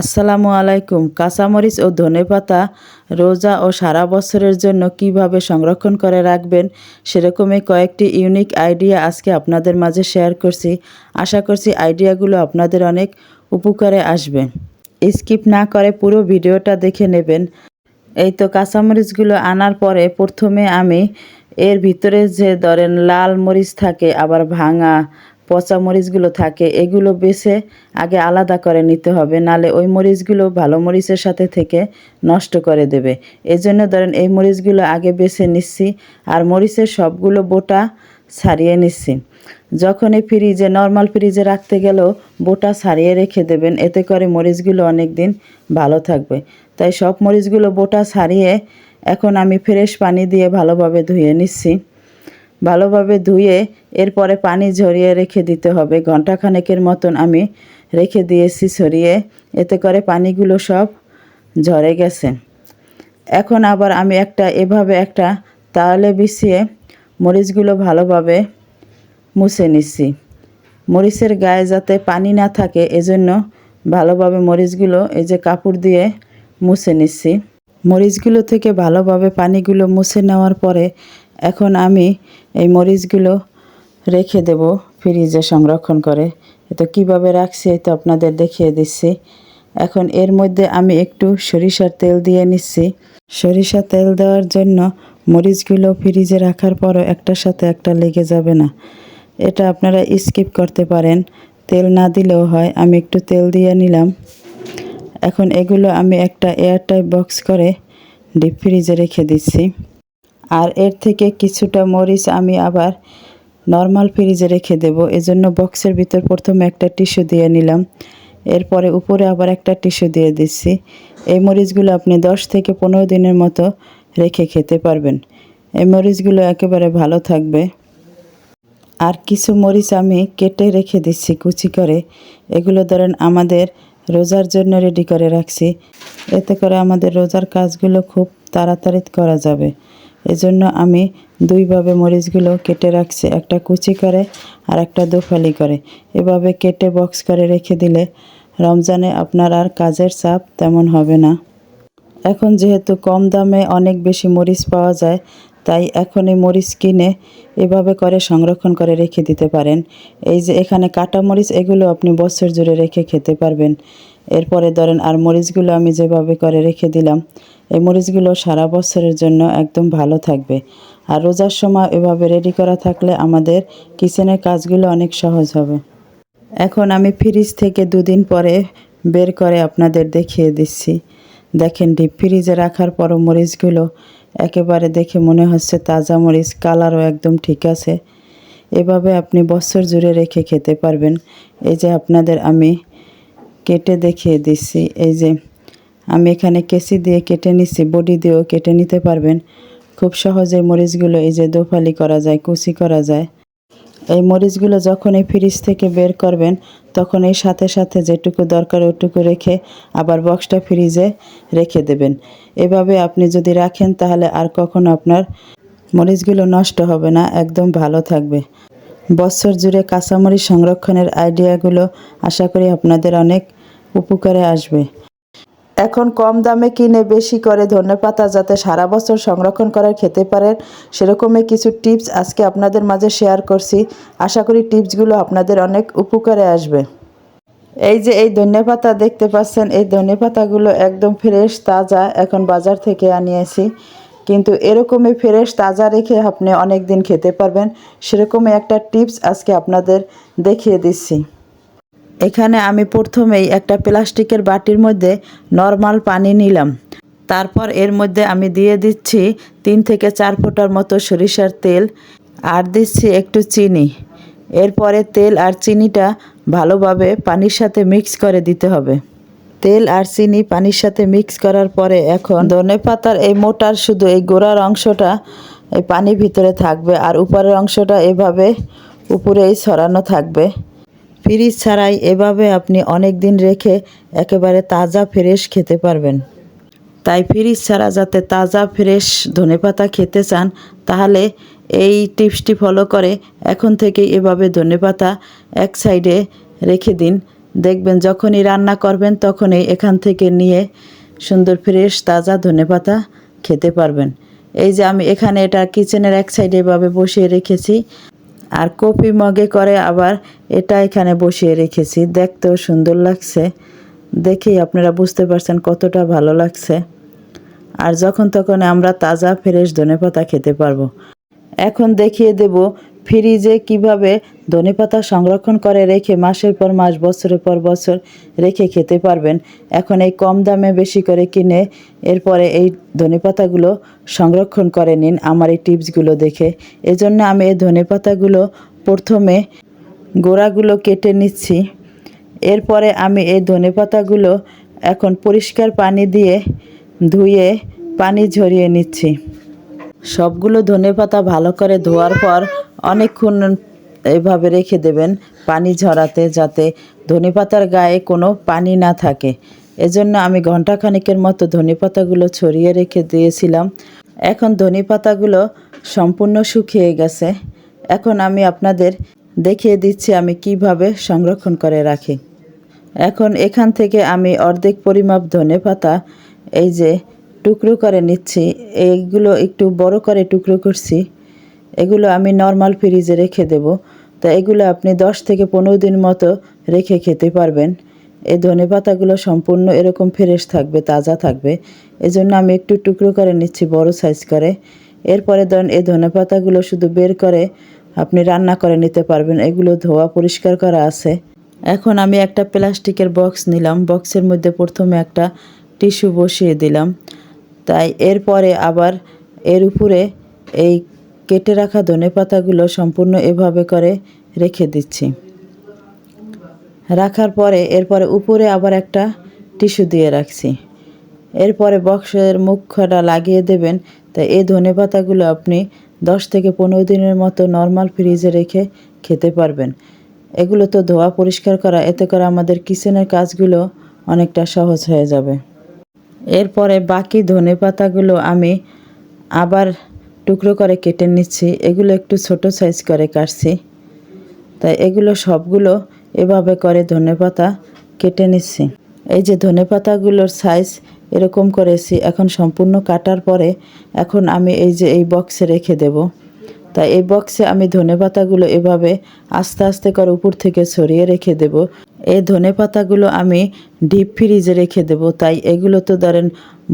আসসালামু আলাইকুম। কাঁচামরিচ ও ধনেপাতা রোজা ও সারা বছরের জন্য কীভাবে সংরক্ষণ করে রাখবেন সেরকমই কয়েকটি ইউনিক আইডিয়া আজকে আপনাদের মাঝে শেয়ার করছি। আশা করছি আইডিয়াগুলো আপনাদের অনেক উপকারে আসবে। স্কিপ না করে পুরো ভিডিওটা দেখে নেবেন। এই তো কাঁচামরিচগুলো আনার পরে প্রথমে আমি এর ভিতরে যে ধরেন লাল মরিচ থাকে, আবার ভাঙা পচা মরিচগুলো থাকে, এগুলো বেছে আগে আলাদা করে নিতে হবে, নালে ওই মরিচগুলো ভালো মরিচের সাথে থেকে নষ্ট করে দেবে। এই জন্য ধরেন এই মরিচগুলো আগে বেছে নিচ্ছি আর মরিচের সবগুলো বোটা ছাড়িয়ে নিচ্ছি। যখন এই ফ্রিজে নর্মাল ফ্রিজে রাখতে গেলেও বোটা ছাড়িয়ে রেখে দেবেন, এতে করে মরিচগুলো অনেক দিন ভালো থাকবে। তাই সব মরিচগুলো বোটা ছাড়িয়ে এখন আমি ফ্রেশ পানি দিয়ে ভালোভাবে ধুয়ে নিচ্ছি। ভালোভাবে ধুয়ে এরপরে পানি ঝরিয়ে রেখে দিতে হবে। ঘন্টাখানেকের মতন আমি রেখে দিয়েছি ছড়িয়ে। এতে করে পানিগুলো সব ঝরে গেছে। এখন আবার আমি একটা, এভাবে একটা তাহলে বিছিয়ে মরিচগুলো ভালোভাবে মুছে নিচ্ছি। মরিচের গায়ে যাতে পানি না থাকে, এজন্য ভালোভাবে মরিচগুলো এই যে কাপড় দিয়ে মুছে নিচ্ছি। মরিচগুলো থেকে ভালোভাবে পানিগুলো মুছে নেওয়ার পরে এখন আমি এই মরিচগুলো রেখে দেব ফ্রিজে সংরক্ষণ করে। তো কীভাবে রাখছি তো আপনাদের দেখিয়ে দিচ্ছি। এখন এর মধ্যে আমি একটু সরিষার তেল দিয়ে নিচ্ছি। সরিষা তেল দেওয়ার জন্য মরিচগুলো ফ্রিজে রাখার পরও একটার সাথে একটা লেগে যাবে না। এটা আপনারা স্কিপ করতে পারেন। তেল না দিলেও হয়। আমি একটু তেল দিয়ে নিলাম। এখন এগুলো আমি একটা এয়ারটাইট বক্স করে ডিপ ফ্রিজে রেখে দিচ্ছি। আর এর থেকে কিছুটা মরিচ আমি আবার নর্মাল ফ্রিজে রেখে দেব। এজন্য বক্সের ভিতর প্রথমে একটা টিস্যু দিয়ে নিলাম। এরপরে উপরে আবার একটা টিস্যু দিয়ে দিচ্ছি। এই মরিচগুলো আপনি দশ থেকে পনেরো দিনের মতো রেখে খেতে পারবেন। এই মরিচগুলো একেবারে ভালো থাকবে। আর কিছু মরিচ আমি কেটে রেখে দিচ্ছি কুচি করে। এগুলো ধরেন আমাদের রোজার জন্য রেডি করে রাখছি। এতে করে আমাদের রোজার কাজগুলো খুব তাড়াতাড়ি করা যাবে। এজন্য আমি দুইভাবে মরিচগুলো কেটে রাখছি, একটা কুচি করে আর একটা দোফালি করে। এভাবে কেটে বক্স করে রেখে দিলে রমজানে আপনার আর কাজের চাপ তেমন হবে না। এখন যেহেতু কম দামে অনেক বেশি মরিচ পাওয়া যায়, তাই এখন এই মরিচ কিনে এভাবে করে সংরক্ষণ করে রেখে দিতে পারেন। এই যে এখানে কাটা মরিচ, এগুলো আপনি বছর জুড়ে রেখে খেতে পারবেন। এরপরে ধরেন, আর মরিচগুলো আমি যেভাবে করে রেখে দিলাম, এই মরিচগুলো সারা বছরের জন্য একদম ভালো থাকবে। আর রোজার সময় এভাবে রেডি করা থাকলে আমাদের কিচেনের কাজগুলো অনেক সহজ হবে। এখন আমি ফ্রিজ থেকে দুদিন পরে বের করে আপনাদের দেখিয়ে দিচ্ছি। দেখেন ডিপ ফ্রিজে রাখার পরও মরিচগুলো একেবারে দেখে মনে হচ্ছে তাজা মরিচ কালারও একদম ঠিক আছে। এভাবে আপনি বছর জুড়ে রেখে খেতে পারবেন। এই যে আপনাদের আমি কেটে দেখিয়ে দিচ্ছি। এই যে, আমি এখানে কেসি দিয়ে কেটে নিচ্ছি, বডি দিয়েও কেটে নিতে পারবেন। খুব সহজে মরিচগুলো এই যে দোফালি করা যায়, কুচি করা যায়। এই মরিচগুলো যখন এই ফ্রিজ থেকে বের করবেন, তখন এই সাথে সাথে যেটুকু দরকার ওটুকু রেখে আবার বক্সটা ফ্রিজে রেখে দেবেন। এভাবে আপনি যদি রাখেন, তাহলে আর কখনো আপনার মরিচগুলো নষ্ট হবে না, একদম ভালো থাকবে। বছর জুড়ে কাঁচামরিচ সংরক্ষণের আইডিয়াগুলো আশা করি আপনাদের অনেক উপকারে আসবে। এখন কম দামে কিনে বেশি করে ধনেপাতা যাতে সারা বছর সংরক্ষণ করে খেতে পারেন, সেরকমই কিছু টিপস আজকে আপনাদের মাঝে শেয়ার করছি। আশা করি টিপসগুলো আপনাদের অনেক উপকারে আসবে। এই যে এই ধনেপাতা দেখতে পাচ্ছেন, এই ধনেপাতাগুলো একদম ফ্রেশ, তাজা, এখন বাজার থেকে আনিয়েছি। কিন্তু এরকমই ফ্রেশ তাজা রেখে আপনি অনেক দিন খেতে পারবেন। সেরকমই একটা টিপস আজকে আপনাদের দেখিয়ে দিচ্ছি। এখানে আমি প্রথমেই একটা প্লাস্টিকের বাটির মধ্যে নর্মাল পানি নিলাম। তারপর এর মধ্যে আমি দিয়ে দিচ্ছি তিন থেকে চার ফোঁটার মতো সরিষার তেল আর দিচ্ছি একটু চিনি। এরপরে তেল আর চিনিটা ভালোভাবে পানির সাথে মিক্স করে দিতে হবে। তেল আর চিনি পানির সাথে মিক্স করার পরে এখন ধনে পাতার এই মোটার শুধু এই গোড়ার অংশটা এই পানির ভিতরে থাকবে আর উপরের অংশটা এভাবে উপরেই ছড়ানো থাকবে। ফ্রিজ ছাড়াই এভাবে আপনি অনেক দিন রেখে একেবারে তাজা ফ্রেশ খেতে পারবেন। তাই ফ্রিজ ছাড়া যাতে তাজা ফ্রেশ ধনেপাতা খেতে চান, তাহলে এই টিপসটি ফলো করে এখন থেকে এভাবে ধনেপাতা এক সাইডে রেখে দিন। দেখবেন যখনই রান্না করবেন, তখনই এখান থেকে নিয়ে সুন্দর ফ্রেশ তাজা ধনেপাতা খেতে পারবেন। এই যে আমি এখানে এটা কিচেনের এক সাইডে এভাবে বসিয়ে রেখেছি। আর কপি মগে করে আবার এটা এখানে বসিয়ে রেখেছি। দেখতেও সুন্দর লাগছে। দেখেই আপনারা বুঝতে পারছেন কতটা ভালো লাগছে। আর যখন তখন আমরা তাজা ফ্রেশ ধনেপাতা খেতে পারব। এখন দেখিয়ে দেব ফ্রিজে কীভাবে ধনেপাতা সংরক্ষণ করে রেখে মাসের পর মাস, বছরের পর বছর রেখে খেতে পারবেন? এখন এই কম দামে বেশি করে কিনে এরপরে এই ধনেপাতাগুলো সংরক্ষণ করে নিন আমার এই টিপসগুলো দেখে। এজন্য আমি এই ধনেপাতাগুলো প্রথমে গোড়াগুলো কেটে নিচ্ছি। এরপরে আমি এই ধনেপাতাগুলো এখন পরিষ্কার পানি দিয়ে ধুয়ে পানি ঝরিয়ে নিচ্ছি। সবগুলো ধনেপাতা ভালো করে ধোয়ার পর অনেকক্ষণ এভাবে রেখে দেবেন পানি ঝরাতে যাতে ধনেপাতার গায়ে কোনো পানি না থাকে। এজন্য আমি ঘন্টাখানিকের মতো ধনেপাতাগুলো ছড়িয়ে রেখে দিয়েছিলাম। এখন ধনেপাতাগুলো সম্পূর্ণ শুকিয়ে গেছে। এখন আমি আপনাদের দেখিয়ে দিচ্ছি আমি কীভাবে সংরক্ষণ করে রাখি। এখন এখান থেকে আমি অর্ধেক পরিমাপ ধনে পাতা, এই যে টুকরো করে নিচ্ছি। এইগুলো একটু বড় করে টুকরো করছি। এগুলো আমি নর্মাল ফ্রিজে রেখে দেব। তো এগুলো আপনি দশ থেকে পনেরো দিন মতো রেখে খেতে পারবেন। এই ধনে পাতাগুলো সম্পূর্ণ এরকম ফ্রেশ থাকবে, তাজা থাকবে। এজন্য আমি একটু টুকরো করে নিচ্ছি, বড় সাইজ করে। এরপরে ধরেন এই ধনে পাতাগুলো শুধু বের করে আপনি রান্না করে নিতে পারবেন। এগুলো ধোয়া পরিষ্কার করা আছে। এখন আমি একটা প্লাস্টিকের বক্স নিলাম। বক্সের মধ্যে প্রথমে একটা টিস্যু বসিয়ে দিলাম। তাই এরপরে আবার এর উপরে এই কেটে রাখা ধনে পাতাগুলো সম্পূর্ণ এভাবে করে রেখে দিচ্ছি। রাখার পরে এরপরে উপরে আবার একটা টিস্যু দিয়ে রাখছি। এরপরে বক্সের মুখটা লাগিয়ে দেবেন। তাই এই ধনে পাতাগুলো আপনি দশ থেকে পনেরো দিনের মতো নর্মাল ফ্রিজে রেখে খেতে পারবেন। এগুলো তো ধোয়া পরিষ্কার করা, এতে করে আমাদের কিচেনের কাজগুলো অনেকটা সহজ হয়ে যাবে। এরপরে বাকি ধনে পাতাগুলো আমি আবার টুকরো করে কেটে নিচ্ছি। এগুলো একটু ছোট সাইজ করে কাটছি। তাই এগুলো সবগুলো এভাবে করে ধনে পাতা কেটে নিচ্ছি। এই যে ধনে পাতাগুলোর সাইজ এরকম করেছি, এখন সম্পূর্ণ কাটার পরে এখন আমি এই যে এই বক্সে রেখে দেব। তাই এই বক্সে আমি ধনে পাতাগুলো এভাবে আস্তে আস্তে করে উপর থেকে ছড়িয়ে রেখে দেব। এই ধনে পাতাগুলো আমি ডিপ ফ্রিজে রেখে দেব। তাই এগুলো তো ধরেন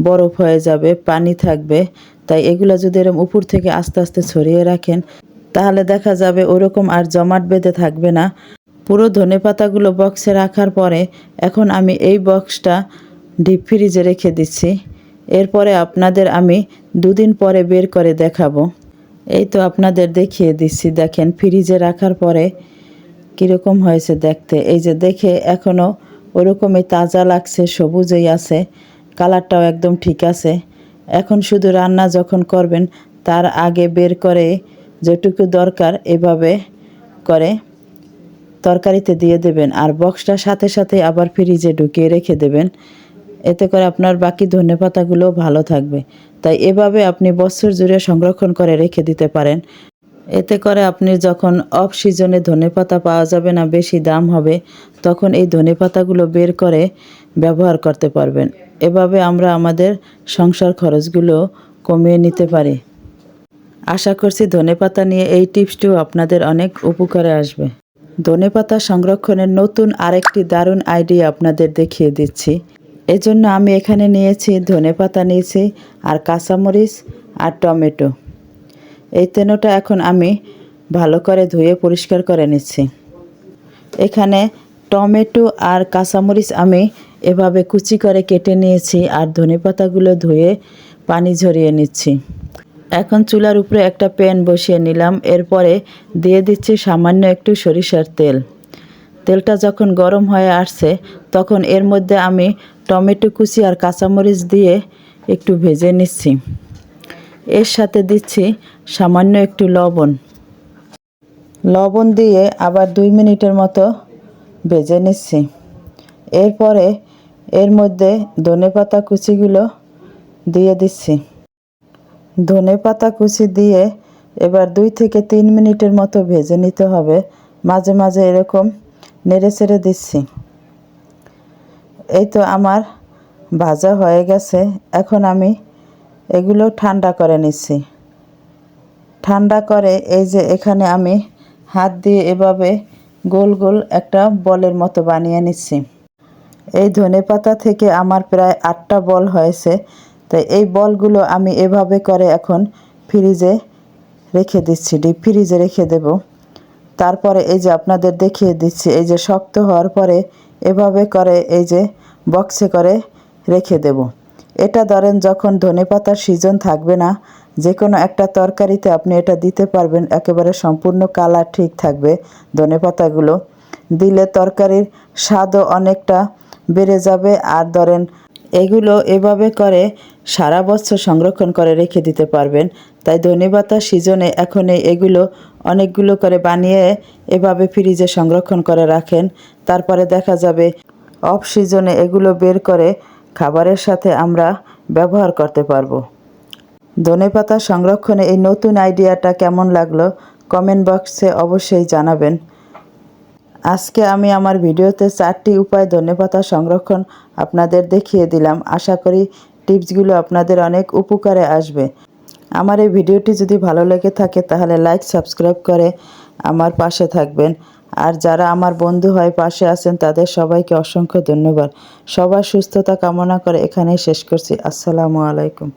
বরফ হয়ে যাবে, পানি থাকবে। তাই এগুলো যদি এরকম উপর থেকে আস্তে আস্তে ছড়িয়ে রাখেন, তাহলে দেখা যাবে ওরকম আর জমাট বেঁধে থাকবে না। পুরো ধনে পাতাগুলো বক্সে রাখার পরে এখন আমি এই বক্সটা ডিপ ফ্রিজে রেখে দিচ্ছি। এরপরে আপনাদের আমি দুদিন পরে বের করে দেখাবো। এই তো আপনাদের দেখিয়ে দিচ্ছি। দেখেন ফ্রিজে রাখার পরে কীরকম হয়েছে দেখতে? এই যে দেখে এখনও ওরকমই তাজা লাগছে, সবুজই আছে, কালারটাও একদম ঠিক আছে। এখন শুধু রান্না যখন করবেন, তার আগে বের করে যেটুকু দরকার এভাবে করে তরকারিতে দিয়ে দেবেন। আর বক্সটা সাথে সাথে আবার ফ্রিজে ঢুকিয়ে রেখে দেবেন। এতে করে আপনার বাকি ধনে পাতাগুলো ভালো থাকবে। তাই এভাবে আপনি বছর জুড়ে সংরক্ষণ করে রেখে দিতে পারেন। এতে করে আপনি যখন অফ সিজনে ধনে পাতা পাওয়া যাবে না, বেশি দাম হবে, তখন এই ধনে পাতাগুলো বের করে ব্যবহার করতে পারবেন। এভাবে আমরা আমাদের সংসার খরচগুলো কমিয়ে নিতে পারি। আশা করছি ধনেপাতা নিয়ে এই টিপসটিও আপনাদের অনেক উপকারে আসবে। ধনেপাতা সংরক্ষণের নতুন আরেকটি দারুণ আইডিয়া আপনাদের দেখিয়ে দিচ্ছি। এজন্য আমি এখানে নিয়েছি ধনেপাতা নিয়েছি, আর কাঁচামরিচ, আর টমেটো। এই তেনোটা এখন আমি ভালো করে ধুয়ে পরিষ্কার করে নিচ্ছি। এখানে টমেটো আর কাঁচামরিচ আমি এভাবে কুচি করে কেটে নিয়েছি আর ধনেপাতাগুলো ধুয়ে পানি ঝরিয়ে নিচ্ছি। এখন চুলার উপরে একটা প্যান বসিয়ে নিলাম। এরপরে দিয়ে দিচ্ছি সামান্য একটু সরিষার তেল। তেলটা যখন গরম হয়ে আসছে, তখন এর মধ্যে আমি টমেটো কুচি আর কাঁচামরিচ দিয়ে একটু ভেজে নিচ্ছি। এর সাথে দিচ্ছি সামান্য একটু লবণ। লবণ দিয়ে আবার দুই মিনিটের মতো ভেজে নিচ্ছি। এরপরে এর মধ্যে ধনেপাতা কুচিগুলো দিয়ে দিচ্ছি। ধনে পাতা কুচি দিয়ে এবার দুই থেকে তিন মিনিটের মতো ভেজে নিতে হবে। মাঝে মাঝে এরকম নেড়ে ছেড়ে দিচ্ছি। এই তো আমার ভাজা হয়ে গেছে। এখন আমি এগুলো ঠান্ডা করে নিচ্ছি ঠান্ডা করে এই যে এখানে আমি হাত দিয়ে এভাবে গোল গোল একটা বলের মতো বানিয়ে নিচ্ছি এই ধনেপাতা থেকে আমার প্রায় আটটা বল হয়েছে তাই এই বলগুলো আমি এভাবে করে এখন ফ্রিজে রেখে দিচ্ছি, ডিপ ফ্রিজে রেখে দেব। তারপরে এই যে আপনাদের দেখিয়ে দিচ্ছি, এই যে শক্ত হওয়ার পরে এভাবে করে এই যে বক্সে করে রেখে দেব। এটা ধরেন যখন ধনেপাতার সিজন থাকবে না যে কোনো একটা তরকারিতে আপনি এটা দিতে পারবেন, একেবারে সম্পূর্ণ কালার ঠিক থাকবে ধনেপাতাগুলো দিলে তরকারির স্বাদও অনেকটা বেড়ে যাবে আর ধরেন এগুলো এভাবে করে সারা বছর সংরক্ষণ করে রেখে দিতে পারবেন। তাই ধনেপাতা সিজনে এখন এগুলো অনেকগুলো করে বানিয়ে এভাবে ফ্রিজে সংরক্ষণ করে রাখেন। তারপরে দেখা যাবে অফ সিজনে এগুলো বের করে খাবারের সাথে আমরা ব্যবহার করতে পারব। ধনেপাতা সংরক্ষণে এই নতুন আইডিয়াটা কেমন লাগল কমেন্ট বক্সে অবশ্যই জানাবেন। আজকে আমি আমার ভিডিওতে চারটি উপায় ধনেপাতা সংরক্ষণ আপনাদের দেখিয়ে দিলাম। আশা করি টিপসগুলো আপনাদের অনেক উপকারে আসবে। আমার এই ভিডিওটি যদি ভালো লেগে থাকে তাহলে লাইক, সাবস্ক্রাইব করে আমার পাশে থাকবেন। আর যারা আমার বন্ধু হয় পাশে আছেন, তাদের সবাইকে অসংখ্য ধন্যবাদ। সবার সুস্থতা কামনা করে এখানেই শেষ করছি। আসসালামু আলাইকুম।